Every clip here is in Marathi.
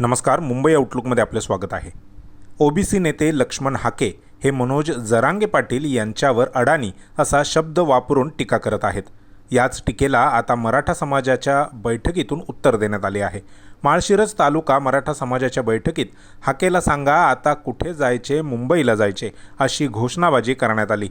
नमस्कार मुंबई आउटलुकमध्ये आपलं स्वागत आहे. ओबीसी नेते लक्ष्मण हाके हे मनोज जरांगे पाटील यांच्यावर अडाणी असा शब्द वापरून टीका करत आहेत. याच टीकेला आता मराठा समाजाच्या बैठकीतून उत्तर देण्यात आले आहे. माळशिरस तालुका मराठा समाजाच्या बैठकीत हाकेला सांगा आता कुठे जायचे मुंबईला जायचे अशी घोषणाबाजी करण्यात आली.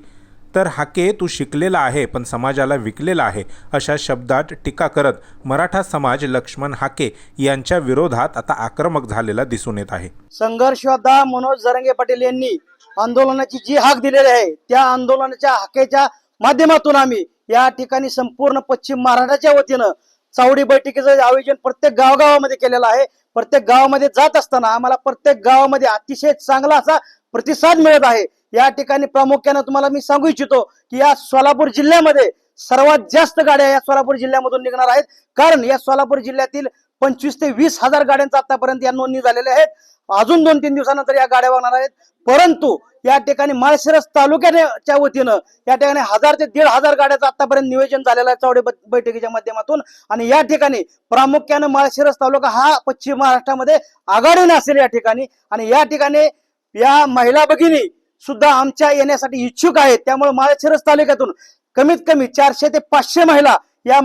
तर हाके तू शिकलेला आहे पण समाजाला विकलेला आहे अशा शब्दात टीका करत मराठा समाज लक्ष्मण हाके यांच्या विरोधात आता आक्रमक झालेला दिसून येत आहे. संघर्ष योद्धा मनोज जरंगे पाटील यांनी आंदोलनाची जी हाक दिलेली आहे त्या आंदोलनाच्या हाकेच्या माध्यमातून आम्ही या ठिकाणी संपूर्ण पश्चिम महाराष्ट्राच्या वतीनं चावडी बैठकीचं आयोजन प्रत्येक गावगावामध्ये केलेलं आहे. प्रत्येक गावामध्ये जात असताना आम्हाला प्रत्येक गावामध्ये अतिशय चांगला असा प्रतिसाद मिळत आहे. या ठिकाणी प्रामुख्यानं तुम्हाला मी सांगू इच्छितो की या सोलापूर जिल्ह्यामध्ये सर्वात जास्त गाड्या या सोलापूर जिल्ह्यामधून निघणार आहेत. कारण या सोलापूर जिल्ह्यातील पंचवीस ते वीस हजार गाड्यांचा आतापर्यंत या नोंदणी झालेल्या आहेत. अजून दोन तीन दिवसानंतर या गाड्या वाहणार आहेत. परंतु या ठिकाणी माळशिरस तालुक्याच्या वतीनं या ठिकाणी हजार ते दीड हजार गाड्याचं आतापर्यंत नियोजन झालेलं आहे चौडे बैठकीच्या माध्यमातून. आणि या ठिकाणी प्रामुख्यानं माळशिरस तालुका हा पश्चिम महाराष्ट्रामध्ये आघाडीने असेल या ठिकाणी. आणि या ठिकाणी या महिला भगिनी सुद्धा आमच्या येण्यासाठी इच्छुक आहेत. त्यामुळे माळशिरस तालुक्यातून कमीत कमी चारशे ते पाचशे महिला या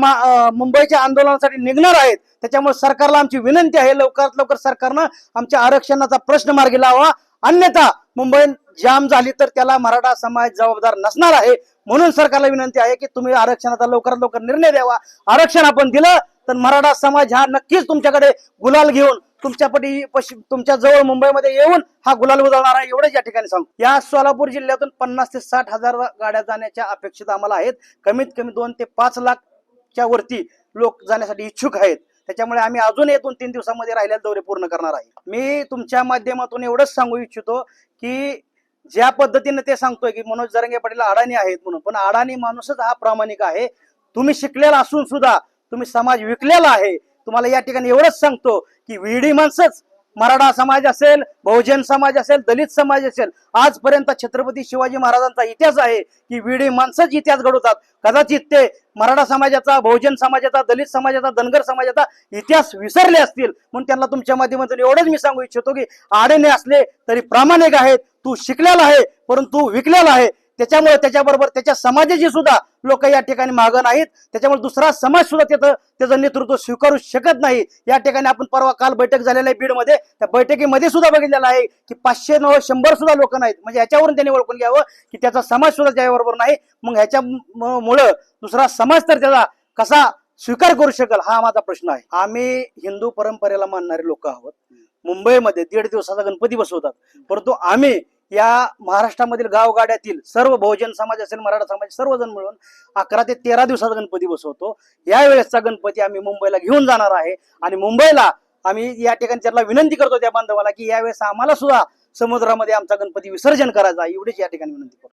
मुंबईच्या आंदोलनासाठी निघणार आहेत. त्याच्यामुळे सरकारला आमची विनंती आहे. लवकरात लवकर सरकारनं आमच्या आरक्षणाचा प्रश्न मार्गी लावा. अन्यथा मुंबई जाम झाली तर त्याला मराठा समाज जबाबदार नसणार आहे. म्हणून सरकारला विनंती आहे की तुम्ही आरक्षणाचा लवकरात लवकर निर्णय द्यावा. आरक्षण आपण दिलं तर मराठा समाज हा नक्कीच तुमच्याकडे गुलाल घेऊन तुमच्यापटी पश्चिम तुमच्या जवळ मुंबईमध्ये येऊन हा गुलाल उजळणार आहे एवढंच या ठिकाणी सांगतो या सोलापूर जिल्ह्यातून पन्नास ते साठ हजार गाड्या जाण्याच्या अपेक्षित आम्हाला आहेत. कमीत कमी दोन ते पाच लाखच्या वरती लोक जाण्यासाठी इच्छुक आहेत. त्याच्यामुळे आम्ही अजून एक दोन तीन दिवसामध्ये राहिलेले दौरे पूर्ण करणार आहे. मी तुमच्या माध्यमातून एवढंच सांगू इच्छितो की ज्या पद्धतीने ते सांगतोय की मनोज जरंगे पाटील अडाणी आहेत म्हणून पण अडाणी माणूसच हा प्रामाणिक आहे. तुम्ही शिकलेला असून सुद्धा तुम्ही समाज विकलेला आहे. तुम्हाला या ठिकाणी एवढंच सांगतो की विडी माणसंच मराठा समाज असेल बहुजन समाज असेल दलित समाज असेल आजपर्यंत छत्रपती शिवाजी महाराजांचा इतिहास आहे की विडी माणसंच इतिहास घडवतात. कदाचित ते मराठा समाजाचा बहुजन समाजाचा दलित समाजाचा धनगर समाजाचा इतिहास विसरले असतील. म्हणून त्यांना तुमच्या माध्यमातून एवढंच मी सांगू इच्छितो की आडेने असले तरी प्रामाणिक आहेत तू शिकलेला आहे परंतु विकलेला आहे. त्याच्यामुळे त्याच्याबरोबर त्याच्या समाजाची सुद्धा लोक या ठिकाणी मागं नाहीत. त्याच्यामुळे दुसरा समाज सुद्धा त्याचं त्याचं नेतृत्व स्वीकारू शकत नाही. या ठिकाणी आपण परवा काल बैठक झालेली आहे बीडमध्ये. त्या बैठकीमध्ये सुद्धा बघितलेलं आहे की पाचशे नऊ शंभर सुद्धा लोक नाहीत. म्हणजे ह्याच्यावरून त्यांनी ओळखून घ्यावं की त्याचा समाज सुद्धा त्याबरोबर नाही. मग ह्याच्या मुळं दुसरा समाज तर त्याचा कसा स्वीकार करू शकेल हा माझा प्रश्न आहे. आम्ही हिंदू परंपरेला मानणारे लोक आहोत. मुंबईमध्ये दीड दिवसाचा गणपती बसवतात. परंतु आम्ही या महाराष्ट्रामधील गावगाड्यातील सर्व बहुजन समाज असेल मराठा समाज सर्वजण मिळून अकरा ते तेरा दिवसाचा गणपती बसवतो. या वेळेसचा गणपती आम्ही मुंबईला घेऊन जाणार आहे. आणि मुंबईला आम्ही या ठिकाणी त्याला विनंती करतो त्या बांधवाला की यावेळेस आम्हाला सुद्धा समुद्रामध्ये आमचा गणपती विसर्जन करायचा एवढीच या ठिकाणी विनंती करतो.